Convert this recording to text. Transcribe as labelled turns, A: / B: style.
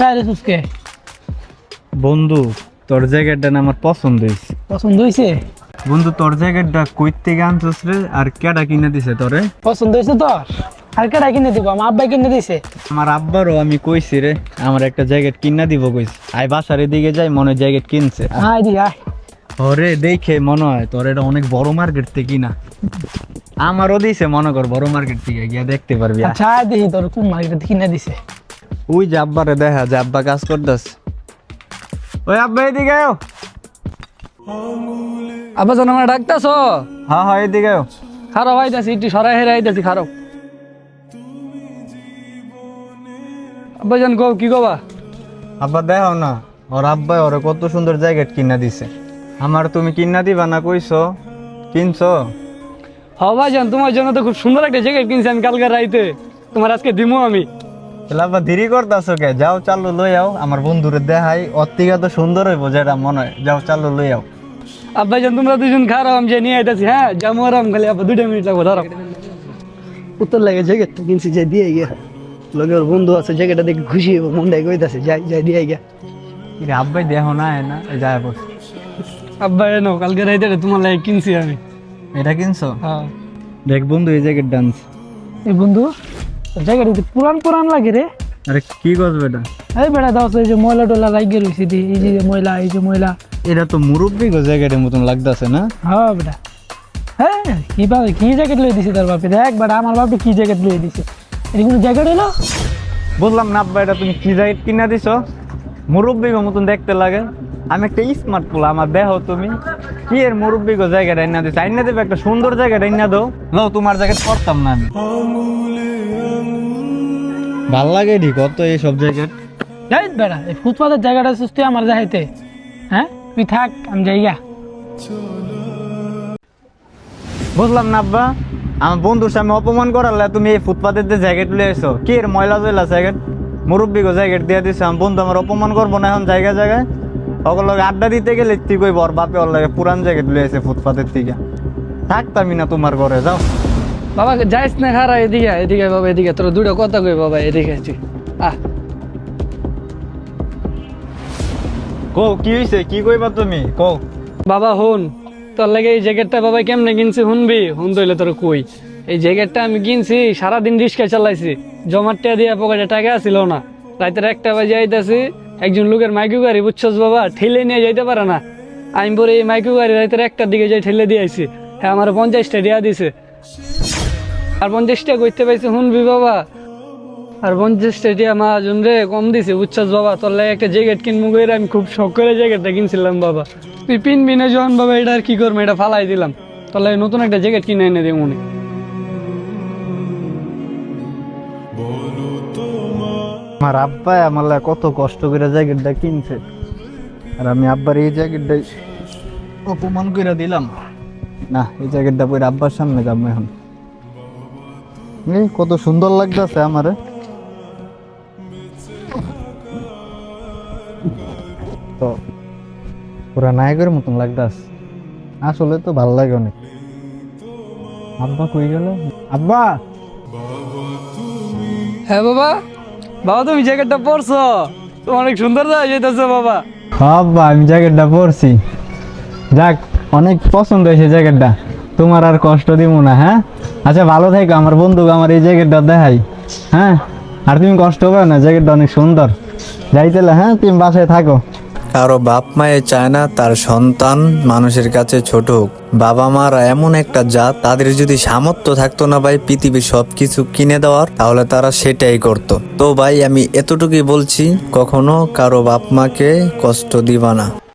A: সুস্কে
B: বন্ধু তোর জ্যাকেটটা আমার পছন্দ হয়েছে।
A: পছন্দ হয়েছে?
B: বন্ধু তোর জ্যাকেটটা কই থেকে আনছিস রে আর কেডা কিনে দিছে তোরে?
A: পছন্দ হয়েছে তোর? আর কেডা কিনে দিব? আমার আব্বাই কিনে দিছে।
B: আমার আব্বারও আমি কইছি রে আমার একটা জ্যাকেট কিনা দিব কইছি। আই বাসার এদিকে যাই মনে জ্যাকেট কিনছে।
A: আয় দি আয়।
B: ওরে দেখে মনে হয় তোর এটা অনেক বড় মার্কেট থেকে কিনা আমারও দিছে মনে কর বড় মার্কেট থেকে গিয়া দেখতে পারবি।
A: আচ্ছা দেখি তোর কোন মার্কেট কিনে দিছে।
B: ওই যে আব্বারে দেখা যে আব্বা কাজ করতেস ওই আব্বা এদিকে আও
A: আব্বা জন আমার ডাকতাছ?
B: হ্যাঁ হ্যাঁ এদিকে আও
A: খারাপ আইতাছি একটু সরাই হেরে আইতাছি খারাপ। আব্বা জান কি কবা?
B: আব্বা দেখাও না ওর আব্বাই ওরে কত সুন্দর জ্যাকেট কিনা দিছে। আমার তুমি কিনা দিবা না কইছো? কিনছো?
A: হবা জান তোমার জন্য তো খুব সুন্দর একটা জ্যাকেট কিনছি আমি কালকে রাইতে। তোমার আজকে দিমু আমি।
B: আব্বা দেরি করতেছো কে? যাও চালু লই আও। আমার বন্ধুরে দেখাই। থেকে তো সুন্দর হইব যেটা মনে হয়। যাও চালু লই আও।
A: আব্বা জান তোমরা দুজন খারাপ আমি যে নিয়ে আইতাছি হ্যাঁ? যাব আরাম খালি আব্বা দুইটা মিনিট লাগবো ধরো। উত্তর লাগে জ্যাকেটটা কিনছি যাই দিয়ে গিয়া লগে ওর বন্ধু আছে জ্যাকেটটা দেখে খুশি হব মনটাই কইতাছে যাই যাই দিয়ে গিয়া
B: রে আব্বাই দেখো না না যায় বস।
A: আব্বা এনো কালকে রাইতে তোমার লাগে কিনছি আমি।
B: এটা কিনছো?
A: হ্যাঁ।
B: দেখ বন্ধু এই জ্যাকেট ডান্স
A: এই বন্ধু? জ্যাকেট পুরান পুরান লাগে রে।
B: আরে কি করবে এটা
A: এই বেড়া দাও এই যে ময়লা টয়লা লাগিয়ে রয়েছে দি এই যে ময়লা এই যে ময়লা।
B: এটা তো মুরব্বী গো জ্যাকেটের মতন লাগতেছে না?
A: হ্যাঁ বেটা। হ্যাঁ কি বা কি জ্যাকেট লয়ে দিছে তোর বাপে? দেখ বেটা আমার বাপে কি জ্যাকেট লয়ে দিছে। এটা কোনো জ্যাকেট হলো
B: বললাম না আব্বা এটা তুমি কি জ্যাকেট কিনা দিছো? মুরব্বী গো মতন দেখতে লাগে। আমি একটা স্মার্ট পোলা আমার দেহ তুমি। কি এর মুরব্বী গো জ্যাকেট আইনা দিছো? আইনা দেবে একটা সুন্দর জ্যাকেট আইনা দাও। লো তোমার জ্যাকেট পরতাম না আমি। ভালো লাগে ঠিক কত এইসব জ্যাকেট
A: এই বেটা এই ফুটপাতের জায়গাটা সুস্থ আমার যাইতে হ্যাঁ? তুই থাক আমি যাইগা
B: বুঝলাম না আব্বা আমার বন্ধুর সামনে অপমান করালে তুমি এই ফুটপাতের যে জ্যাকেট লয়ে এসো কি এর ময়লা জয়লা জ্যাকেট মুরব্বী গো জ্যাকেট দিয়ে দিছে আমার বন্ধু আমার অপমান করব না এখন জায়গায় জায়গায়? সকল লগে আড্ডা দিতে গেলে তুই কই বর বাপে ওর লাগে পুরান জ্যাকেট লয়ে এসে ফুটপাতের থেকে থাকতামই না তোমার ঘরে যাও।
A: বাবা যাইস না খারা এদিকে এদিকে বাবা এদিকে তোর দুটো কথা কই বাবা এদিকে আছি আহ।
B: কো কি হইছে? কি কইবা তুমি? কো
A: বাবা হুন তোর লাগে এই জ্যাকেটটা বাবা কেমনে কিনছি শুনবি? হুন তৈলে তোর কই। এই জ্যাকেটটা আমি কিনছি সারাদিন রিক্সা চালাইছি। জমার টাকা দিয়ে পকেটে টাকা ছিল না। রাতের একটা বাজে আইতাছি একজন লোকের মাইকু গাড়ি বুঝছস বাবা ঠেলে নিয়ে যাইতে পারে না। আমি পরে এই মাইকু গাড়ি রাতের একটার দিকে যাই ঠেলে দিয়ে আইছি। হ্যাঁ আমার পঞ্চাশটা দেওয়া দিছে। আর পঞ্চাশটা করতে পাইছি, শুনবি বাবা? আর পঞ্চাশটা টিয়া মাহাজন রে কম দিছে, বুঝছস বাবা, তোর লাগে একটা জ্যাকেট কিনবো করে আমি খুব শখ করে জ্যাকেটটা কিনছিলাম বাবা। তুই পিনবি না যখন বাবা, এটা আর কি করব, এটা ফালাই দিলাম। তোর লাগে নতুন একটা জ্যাকেট কিনে এনে দিই মনে
B: আমার আব্বা আমার কত কষ্ট করে জ্যাকেটটা কিনছে। আর আমি আব্বার এই জ্যাকেটটা অপমান করে দিলাম। না, এই জ্যাকেটটা পরে আব্বার সামনে যাব এখন। এই কত সুন্দর লাগতেছে আমারে। তো পুরা নায়কের মতন লাগতেছে। আসলে তো ভালো লাগে অনেক। আব্বা কই গেল? আব্বা!
A: হ্যাঁ বাবা বাবা তুমি জ্যাকেটটা পরছো? তো অনেক সুন্দর দেখা যেতেছে বাবা।
B: আব্বা আমি জ্যাকেটটা পরছি। যাক অনেক পছন্দ হয়েছে জ্যাকেটটা। তোমার আর কষ্ট দিব না হ্যাঁ? আচ্ছা ভালো থেকো, আমার বন্ধু আমার এই জ্যাকেটটা দেখাই হ্যাঁ? আর তুমি কষ্ট পাও না, জ্যাকেটটা অনেক সুন্দর। যাইতেলে হ্যাঁ? তুমি বাসায় থাকো।
C: কারও বাপ মায়ে চায় না তার সন্তান মানুষের কাছে ছোট হোক বাবা মারা এমন একটা জাত, তাদের যদি সামর্থ্য থাকতো না ভাই পৃথিবীর সব কিছু কিনে দেওয়ার, তাহলে তারা সেটাই করত। তো ভাই, আমি এতটুকুই বলছি, কখনো কারও বাপ মাকে কষ্ট দিবা না।